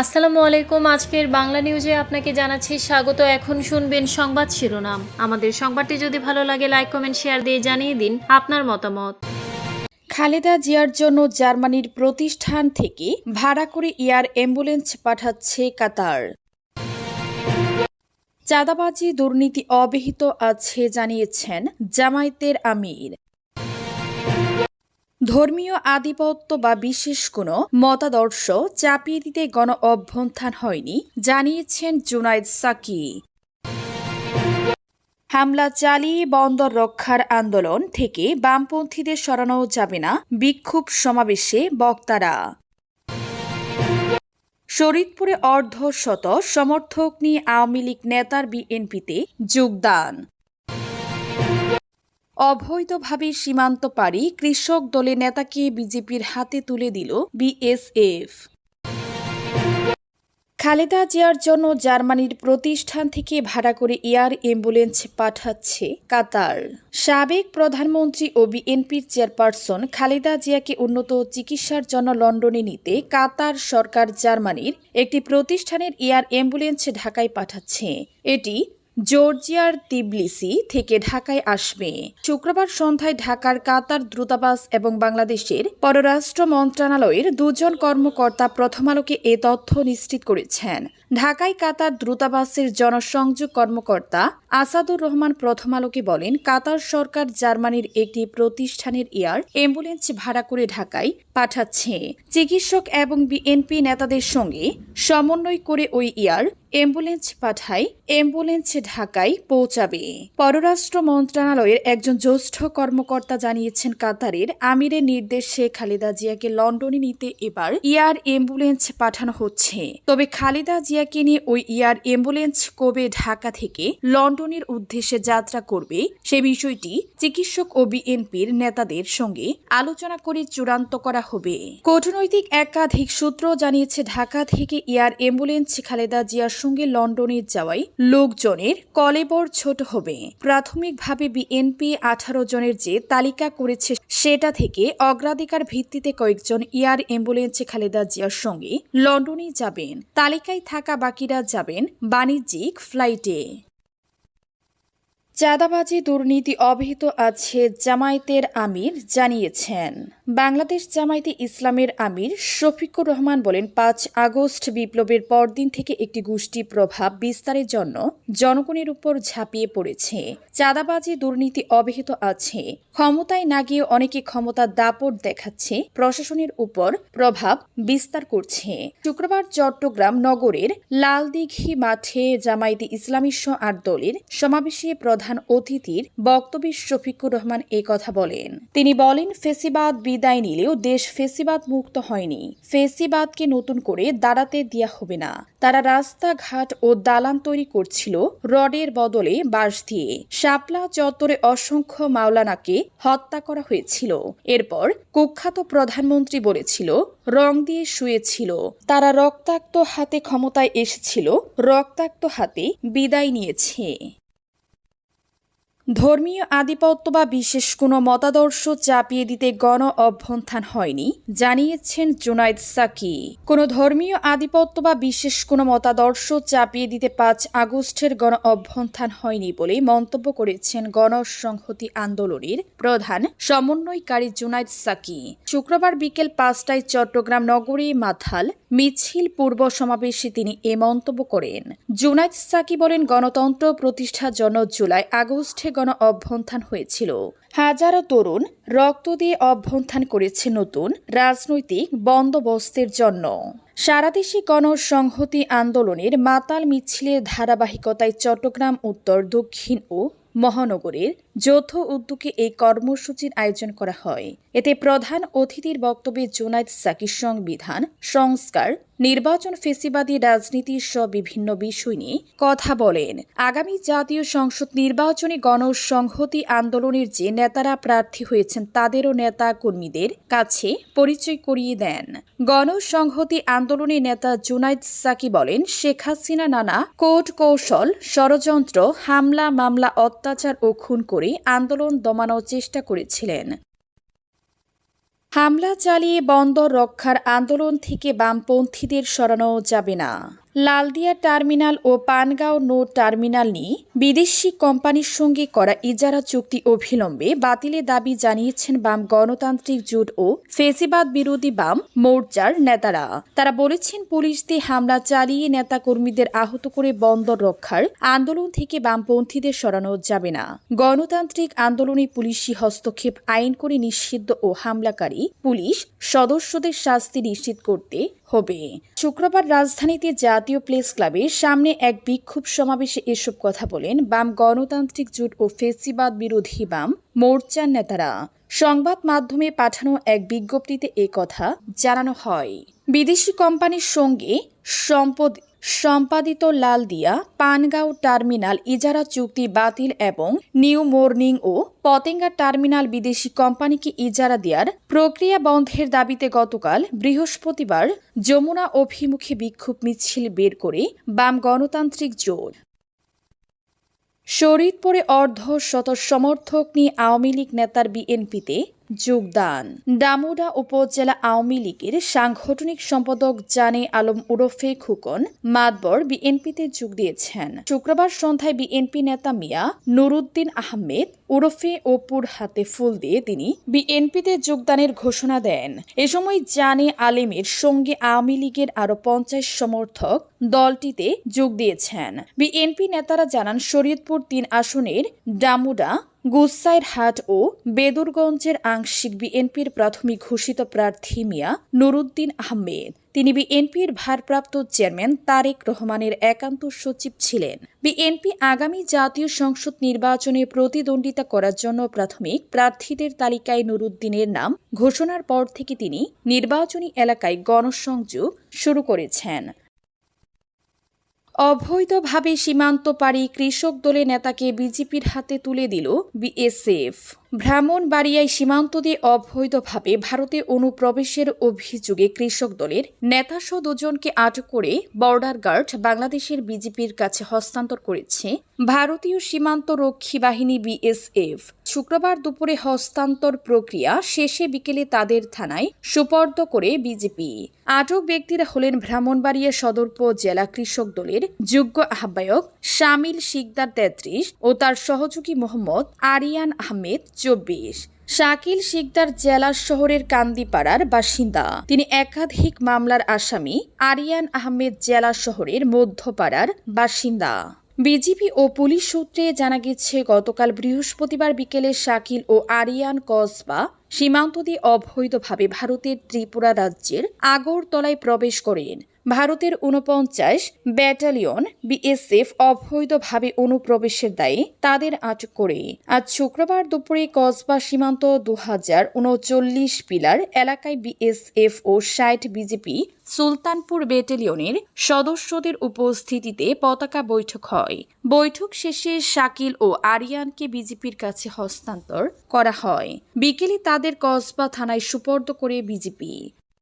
আসসালামু আলাইকুম। আজকের বাংলা নিউজে আপনাকে জানাচ্ছি স্বাগত। এখন শুনবেন সংবাদ শিরোনাম। আমাদের সংবাদটি যদি ভালো লাগে লাইক কমেন্ট শেয়ার দিয়ে জানিয়ে দিন আপনার মতামত। খালেদা জিয়ার জন্য জার্মানির প্রতিষ্ঠান থেকে ভাড়া করে এয়ার অ্যাম্বুলেন্স পাঠাচ্ছে কাতার। চাঁদাবাজি দুর্নীতি অব্যাহত আছে, জানিয়েছেন জামায়াতের আমির। ধর্মীয় আধিপত্য বা বিশেষ কোনো মতাদর্শ চাপিয়ে দিতে গণ অভ্যন্থান হয়নি, জানিয়েছেন জুনাইদ সাকি। হামলা চালিয়ে বন্দর রক্ষার আন্দোলন থেকে বামপন্থীদের সরানো যাবে না, বিক্ষোভ সমাবেশে বক্তারা। শরীদপুরে অর্ধশত সমর্থক নিয়ে আওয়ামী লীগ নেতার বিএনপিতে যোগদান। অবৈধভাবে সীমান্ত পাড়ি কৃষক দলের নেতাকে বিজেপির হাতে তুলে দিল বিএসএফ। খালেদা জিয়ার জন্য জার্মানির প্রতিষ্ঠান থেকে ভাড়া করে এয়ার অ্যাম্বুলেন্স পাঠাচ্ছে কাতার। সাবেক প্রধানমন্ত্রী ও বিএনপির চেয়ারপারসন খালেদা জিয়াকে উন্নত চিকিৎসার জন্য লন্ডনে নিতে কাতার সরকার জার্মানির একটি প্রতিষ্ঠানের এয়ার অ্যাম্বুলেন্স ঢাকায় পাঠাচ্ছে। এটি জর্জিয়ার তিবলিসি থেকে ঢাকায় আসবে। শুক্রবার সন্ধ্যায় ঢাকার কাতার দ্রুতাবাস এবং বাংলাদেশের পররাষ্ট্র মন্ত্রণালয়ের দুজন কর্মকর্তা প্রথম আলোকে এ তথ্য নিশ্চিত করেছেন। ঢাকায় কাতার দূতাবাসের জনসংযোগ কর্মকর্তা আসাদুর রহমান প্রথম আলোকে বলেন, কাতার সরকার জার্মানির একটি প্রতিষ্ঠানের এয়ার অ্যাম্বুলেন্স ভাড়া করে ঢাকায় পাঠাচ্ছে। চিকিৎসক এবং বিএনপি নেতাদের সঙ্গে সমন্বয় করে ওই এয়ার অ্যাম্বুলেন্স পাঠায়, অ্যাম্বুলেন্স ঢাকায় পৌঁছাবে। পররাষ্ট্র মন্ত্রণালয়ের একজন জ্যেষ্ঠ কর্মকর্তা জানিয়েছেন, কাতারের আমিরের নির্দেশে খালেদা জিয়াকে লন্ডনে নিতে এবার এয়ার অ্যাম্বুলেন্স পাঠানো হচ্ছে। তবে খালেদা জিয়াকে নিয়ে ওই এয়ার অ্যাম্বুলেন্স কবে ঢাকা থেকে লন্ডনের উদ্দেশ্যে যাত্রা করবে, সে বিষয়টি চিকিৎসক ও বিএনপির নেতাদের সঙ্গে আলোচনা করে চূড়ান্ত করা হবে। কূটনৈতিক একাধিক সূত্র জানিয়েছে, ঢাকা থেকে ইয়ার অ্যাম্বুলেন্স খালেদা জিয়ার সঙ্গে লন্ডনে যাওয়ায় লোকজনের কলেবর ছোট হবে। প্রাথমিকভাবে বিএনপি আঠারো জনের যে তালিকা করেছে সেটা থেকে অগ্রাধিকার ভিত্তিতে কয়েকজন এয়ার অ্যাম্বুলেন্সে খালেদা জিয়ার সঙ্গে লন্ডনে যাবেন। তালিকায় থাকা বাকিরা যাবেন বাণিজ্যিক ফ্লাইটে। চাঁদাবাজি দুর্নীতি অবহিত আছে জামায়াতের আমির জানিয়েছেন। বাংলাদেশ জামায়াতে ইসলামের আমির শফিকুর রহমান বলেন, পাঁচ আগস্ট বিপ্লবের পরদিন থেকে একটি গোষ্ঠী প্রভাব বিস্তারের জন্য জনগণের উপর ঝাঁপিয়ে পড়েছে। চাঁদাবাজি, দুর্নীতি অব্যাহত আছে। ক্ষমতায় না গিয়ে অনেকে ক্ষমতা দাপট দেখাচ্ছে। প্রশাসনের উপর প্রভাব বিস্তার করছে। শুক্রবার চট্টগ্রাম নগরের লালদিঘি মাঠে জামায়াতে ইসলামী আট দলের সমাবেশে প্রধান অতিথির বক্তব্যে শফিকুর রহমান এই কথা বলেন। তিনি বলেন, ফেসিবাদ বিদায় নিলেও দেশ ফেসিবাদ মুক্ত হয়নি। ফেসিবাদকে নতুন করে দাঁড়াতে দেওয়া হবে না। তারা রাস্তাঘাট ও দালান তৈরি করছিল রডের বদলে বাঁশ দিয়ে। শাপলা চত্বরে অসংখ্য মাওলানাকে হত্যা করা হয়েছিল। এরপর কুখ্যাত প্রধানমন্ত্রী বলেছিল, রং দিয়ে শুয়েছিল। তারা রক্তাক্ত হাতে ক্ষমতায় এসেছিল, রক্তাক্ত হাতে বিদায় নিয়েছে। ধর্মীয় আধিপত্য বা বিশেষ কোনো মতাদর্শ চাপিয়ে দিতে গণ অভ্যন্থান হয়নি, জানিয়েছেন জুনাইদ সাকি। কোনো ধর্মীয় আধিপত্য বা বিশেষ কোনো মতাদর্শ চাপিয়ে দিতে পাঁচ আগস্টের গণ অভ্যন্থান হয়নি বলে মন্তব্য করেছেন গণসংহতি আন্দোলনের প্রধান সমন্বয়কারী জুনাইদ সাকি। শুক্রবার বিকেল পাঁচটায় চট্টগ্রাম নগরী মাথাল মিছিল পূর্ব সমাবেশে তিনি এ মন্তব্য করেন। জুনাইদ সাকি বলেন, গণতন্ত্র প্রতিষ্ঠার জন্য জুলাই আগস্টে গণ অভ্যন্থান হয়েছিল। হাজারো তরুণ রক্ত দিয়ে অভ্যন্থান করেছে নতুন রাজনৈতিক বন্দোবস্তের জন্য। সারাদেশি গণসংহতি আন্দোলনের মাতাল মিছিলের ধারাবাহিকতায় চট্টগ্রাম, উত্তর, দক্ষিণ ও মহানগরের যৌথ উদ্যোগে এই কর্মসূচির আয়োজন করা হয়। এতে প্রধান অতিথির বক্তব্যে জোনায়েদ সাকি সংবিধান, সংস্কার, নির্বাচন ফেসিবাদী রাজনীতির সব বিভিন্ন বিষয় নিয়ে কথা বলেন। আগামী জাতীয় সংসদ নির্বাচনে গণসংহতি আন্দোলনের যে নেতারা প্রার্থী হয়েছেন তাদেরও নেতা কর্মীদের কাছে পরিচয় করিয়ে দেন। গণসংহতি আন্দোলনের নেতা জুনাইদ সাকি বলেন, শেখ হাসিনা নানা কোট কৌশল, ষড়যন্ত্র, হামলা, মামলা, অত্যাচার ও খুন করে আন্দোলন দমানোর চেষ্টা করেছিলেন। হামলা চালিয়ে বন্দর রক্ষার আন্দোলন থেকে বামপন্থীদের সরানো যাবে না। লালদিয়া টার্মিনাল ও পানগাঁও নো টার্মিনাল নিয়ে বিদেশি কোম্পানির সঙ্গে করা ইজারা চুক্তি অবিলম্বে বাতিলের দাবি জানিয়েছেন বাম গণতান্ত্রিক জোট ও ফেসিবাদ বিরোধী বাম মোর্চার নেতারা। তারা বলেছেন পুলিশ দিয়ে হামলা চালিয়ে নেতাকর্মীদের আহত করে বন্দর রক্ষার আন্দোলন থেকে বামপন্থীদের সরানো যাবে না। গণতান্ত্রিক আন্দোলনে পুলিশি হস্তক্ষেপ আইন করে নিষিদ্ধ ও হামলাকারী পুলিশ সদস্যদের শাস্তি নিশ্চিত করতে হবে। শুক্রবার রাজধানীতে জাতীয় প্লেস ক্লাবের সামনে এক বিক্ষোভ সমাবেশে এসব কথা বলেন বাম গণতান্ত্রিক জোট ও ফেসিবাদ বিরোধী বাম মোর্চার নেতারা। সংবাদ মাধ্যমে পাঠানো এক বিজ্ঞপ্তিতে এ কথা জানানো হয়। বিদেশি কোম্পানির সঙ্গে সম্পদ সম্পাদিত লালদিয়া পানগাঁও টার্মিনাল ইজারা চুক্তি বাতিল এবং নিউ মর্নিং ও পতেঙ্গা টার্মিনাল বিদেশি কোম্পানিকে ইজারা দেওয়ার প্রক্রিয়া বন্ধের দাবিতে গতকাল বৃহস্পতিবার যমুনা অভিমুখে বিক্ষোভ মিছিল বের করে বাম গণতান্ত্রিক জোট। শরীদপুরে অর্ধ শত সমর্থক নিয়ে আওয়ামী লীগ নেতার বিএনপিতে যোগদান। ডামুডা উপজেলা আওয়ামী লীগের সাংগঠনিক সম্পাদক জানে আলম ওরফে খুকন মাতবর বিএনপিতে যোগ দিয়েছেন। শুক্রবার সন্ধ্যায় বিএনপি নেতা মিয়া নুরুদ্দিন আহমেদ ওরফে অপুর হাতে ফুল দিয়ে তিনি বিএনপিতে যোগদানের ঘোষণা দেন। এ সময় জানে আলেমের সঙ্গে আওয়ামী লীগের আরও পঞ্চাশ সমর্থক দলটিতে যোগ দিয়েছেন। বিএনপি নেতারা জানান, শরীয়তপুর তিন আসনের ডামুডা গুসাইর হাট ও বেদুরগঞ্জের আংশিক বিএনপির প্রাথমিক ঘোষিত প্রার্থী মিয়া নুরুদ্দিন আহমেদ। তিনি বিএনপির ভারপ্রাপ্ত চেয়ারম্যান তারেক রহমানের একান্ত সচিব ছিলেন। বিএনপি আগামী জাতীয় সংসদ নির্বাচনে প্রতিদ্বন্দ্বিতা করার জন্য প্রাথমিক প্রার্থীদের তালিকায় নুরুদ্দিনের নাম ঘোষণার পর থেকে তিনি নির্বাচনী এলাকায় গণসংযোগ শুরু করেছেন। অবৈধভাবে সীমান্ত পাড়ি কৃষক দলের নেতাকে বিজেপির হাতে তুলে দিল বিএসএফ। ব্রাহ্মণবাড়িয়ায় সীমান্ত দিয়ে অবৈধভাবে ভারতে অনুপ্রবেশের অভিযোগে কৃষক দলের নেতাসহ দুজনকে আটক করে বর্ডার গার্ড বাংলাদেশের বিজেপির কাছে হস্তান্তর করেছে ভারতীয় সীমান্ত রক্ষী বাহিনী বিএসএফ। শুক্রবার দুপুরে হস্তান্তর প্রক্রিয়া শেষে বিকেলে তাদের থানায় সুপর্দ করে বিজেপি। আটক ব্যক্তিরা হলেন ব্রাহ্মণবাড়িয়া সদর উপজেলা কৃষক দলের যোগ্য আহ্বায়ক শামিল শিকদার তেত্রিশ ও তার সহযোগী মোহাম্মদ আরিয়ান আহমেদ চব্বিশ। শাকিল শিকদার জেলা শহরের কান্দিপাড়ার বাসিন্দা। তিনি একাধিক মামলার আসামি আরিয়ান আহমেদ জেলা শহরের মধ্যপাড়ার বাসিন্দা। বিজিপি ও পুলিশ সূত্রে জানা গেছে, গতকাল বৃহস্পতিবার বিকেলে শাকিল ও আরিয়ান কসবা সীমান্ত দিয়ে অবৈধভাবে ভারতের ত্রিপুরা রাজ্যের আগরতলায় প্রবেশ করেন। ভারতের উনপঞ্চাশ ব্যাটালিয়ন বিএসএফ অবৈধভাবে অনুপ্রবেশের দায়ে তাদের আটক করে। আজ শুক্রবার দুপুরে কসবা সীমান্ত দু হাজার উনচল্লিশ পিলার এলাকায় বিএসএফ ও ষাট বিজেপি সুলতানপুর ব্যাটালিয়নের সদস্যদের উপস্থিতিতে পতাকা বৈঠক হয়। বৈঠক শেষে শাকিল ও আরিয়ানকে বিজেপির কাছে হস্তান্তর করা হয়। বিকেলে তাদের কসবা থানায় সুপর্দ করে বিজেপি।